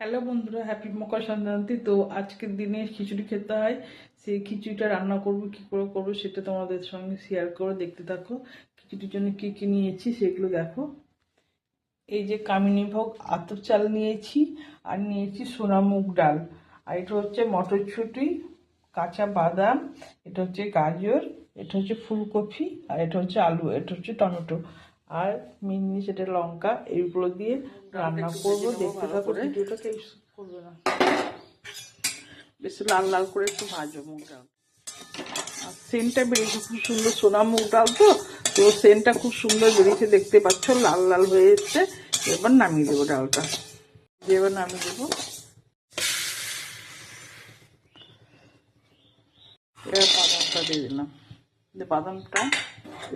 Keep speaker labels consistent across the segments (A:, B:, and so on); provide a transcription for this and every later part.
A: Hello বন্ধুরা happy Makar Sankranti. তো আজকের দিনে খিচুড়ি খেতে হয়। সেই খিচুড়িটা রান্না করব, কি করে করব সেটা তোমাদের সঙ্গে শেয়ার করে দেখতে থাকো। খিচুড়ির জন্য কি কি নিয়েছি সেগুলো দেখো। এই যে কামিনী ভোগ আতর চাল নিয়েছি আর নিয়েছি সোনা মুগ ডাল। আর এটা হচ্ছে মটরশুঁটি, কাঁচা বাদাম, এটা হচ্ছে গাজর, এটা হচ্ছে ফুলকপি আর এটা হচ্ছে আলু, এটা হচ্ছে টমেটো। আর মিনি সেটা লঙ্কা এইগুলো দিয়ে রান্না করব দেখতে থাকো ভিডিওটাকে করবে না।
B: বেশ লাল লাল করে একটু ভাজো মুগ ডাল।
A: আর সেন্টটা বেরিয়েছে খুব সুন্দর সোনা মুগ ডাল তো তো সেন্টটা খুব সুন্দর বেরিয়েছে দেখতে পাচ্ছ লাল লাল হয়ে এসছে। এবার নামিয়ে দেবো ডালটা। এবার নামিয়ে দেবো। এবার বাদামটা দিয়ে দিলাম। বাদামটা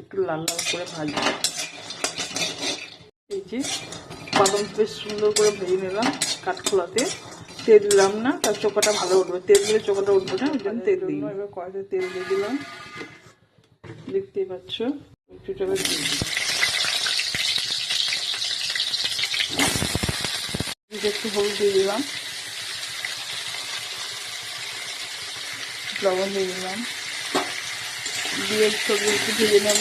A: একটু লাল লাল করে ভাজবো। যে বাদাম বেশ সুন্দর করে ভেজে নিলাম কাঠখোলাতে। তেল দিলাম না তার চোখাটা ভালো উঠবে। তেল দিলে চোখাটা উঠবে না ওই জন্য তেল দিই এবার কড়াইতে তেল দিয়ে দিলাম। দেখতেই পাচ্ছ একটু দিকে একটু হলুদ দিয়ে দিলাম। লবণ দিয়ে দিলাম। দিয়ে ছবি একটু ভেজে নেব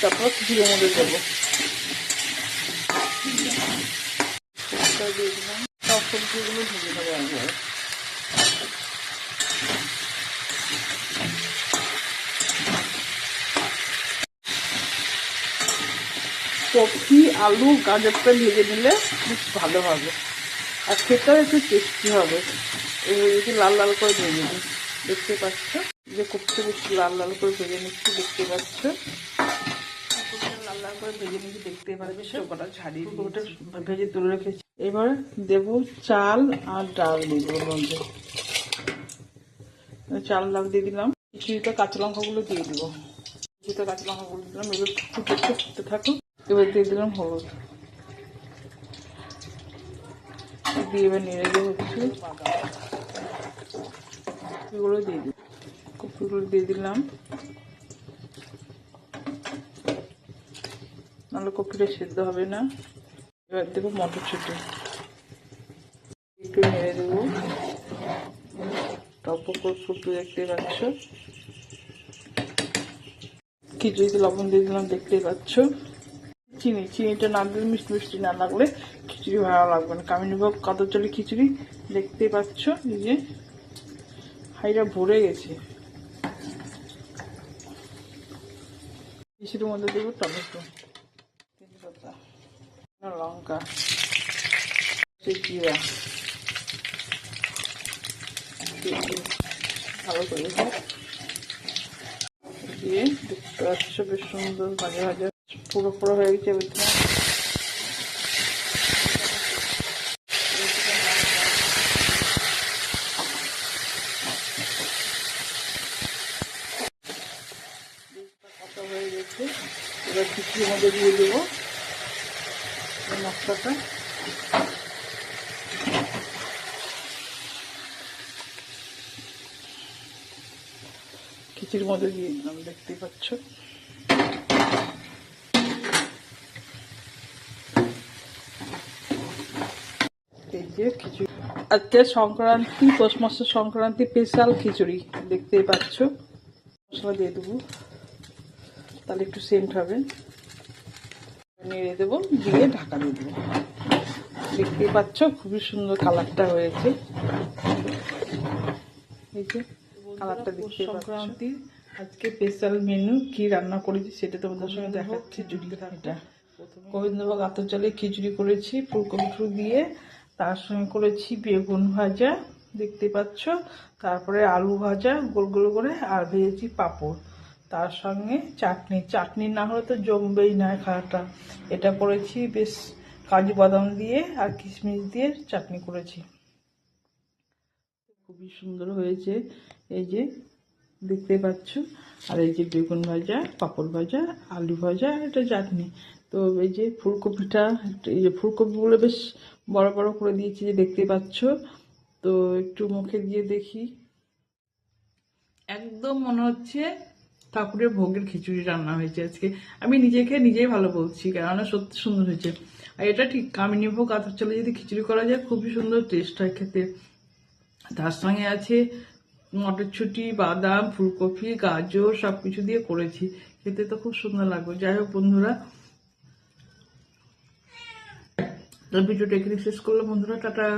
A: তারপর খিচুড়ির মধ্যে দেবো। সবটা দিয়ে দিলাম। সব সবজিগুলো ভেজে নেব একবার। কপি আলু গাজরটা ভেজে নিলে বেশ ভালো হবে। আর খেতেও একটু টেস্টি হবে। এই লাল লাল করে ভেজে নিই দেখতে পাচ্ছ? যে কপিটা বেশ লাল লাল করে ভেজে নিচ্ছি দেখতে পাচ্ছ? লাল লাল করে ভেজে নিচ্ছি দেখতে পারবে ছাড়িয়ে ওটা ভেজে তুলে রেখেছি। এবার দেব চাল আর ডাল দেবো মধ্যে চাল ডাল দিয়ে দিলাম। কিছুটা কাঁচা লঙ্কাগুলো দিয়ে দেবো। কিছুটা কাঁচা লঙ্কাগুলো দিলাম। এবার ফুটে ফুটতে থাকো এবার দিয়ে দিলাম হলুদ। দিয়ে এবার নেড়ে দিয়ে হচ্ছে দিয়ে দিই কপিগুলো দিয়ে দিলাম। নাহলে কপিটা সেদ্ধ হবে না। এবার দেবো মটরশুঁটি। একটু নেড়ে দেবো। টপ করে দেখতে পাচ্ছ। খিচুড়িতে লবণ দিয়ে দিলাম, দেখতেই পাচ্ছ। চিনি, চিনিটা না দিলে মিষ্টি মিষ্টি না লাগলে খিচুড়ি ভালো লাগবে না। কামিনী ভোগ কত চলে খিচুড়ি, দেখতেই পাচ্ছ যে। হাইটা ভরে গেছে। খিচুড়ির মধ্যে দেবো টমেটো। লঙ্কা জিরা ভালো করে দিয়ে দেখতে বেশ সুন্দর ভাজা ভাজা পুরো পুরো হয়ে গেছে ভিতরে কত হয়ে গেছে এবার খিচুড়ির মধ্যে দিয়ে দেবো মশলাটা খিচুড়ির মধ্যে দিয়ে দিলাম, দেখতেই পাচ্ছ। খিচুড়ি। আজকে সংক্রান্তি, পৌষ মাসের সংক্রান্তি স্পেশাল খিচুড়ি, দেখতেই পাচ্ছ। মশলা দিয়ে দেবো। তাহলে একটু সেন্ট হবে। নেড়ে দেবো দিয়ে ঢাকা দিয়ে দেবো। দেখতেই পাচ্ছ খুবই সুন্দর কালারটা হয়েছে। এই যে কালারটা দেখতে সংক্রান্তি আজকে স্পেশাল মেনু কি রান্না করেছি সেটা তোমাদের সঙ্গে দেখাচ্ছি জুড়লে এটা গোবিন্দভোগ আতর চালে খিচুড়ি করেছি ফুলকপি ফুল দিয়ে তার সঙ্গে করেছি বেগুন ভাজা দেখতে পাচ্ছ। তারপরে আলু ভাজা গোল গোল করে আর ভেজেছি পাঁপড়। তার সঙ্গে চাটনি। চাটনি না হলে তো জমবেই না খাওয়াটা। এটা করেছি বেশ কাজু বাদাম দিয়ে আর কিশমিশ দিয়ে চাটনি করেছি। খুবই সুন্দর হয়েছে। এই যে দেখতে পাচ্ছ। আর এই যে বেগুন ভাজা পাঁপড় ভাজা আলু ভাজা এটা চাটনি। তো এই যে ফুলকপিটা এই যে ফুলকপিগুলো বেশ বড় বড় করে দিয়েছি যে দেখতে পাচ্ছ। তো একটু মুখে দিয়ে দেখি। একদম মনে হচ্ছে ঠাকুরের ভোগের খিচুড়ি রান্না হয়েছে আজকে। আমি নিজেকে নিজেই ভালো বলছি, কেননা সত্যি সুন্দর হয়েছে। আর এটা ঠিক, কামিনী ভোগ আতর চালে যদি খিচুড়ি করা যায়, খুবই সুন্দর টেস্ট হয় খেতে। তার সঙ্গে আছে মটরশুঁটি, বাদাম, ফুলকপি, গাজর সব কিছু দিয়ে করেছি। খেতে তো খুব সুন্দর লাগবে যাই হোক বন্ধুরা ভিডিওটা এখানে শেষ করলাম বন্ধুরা, টাটা।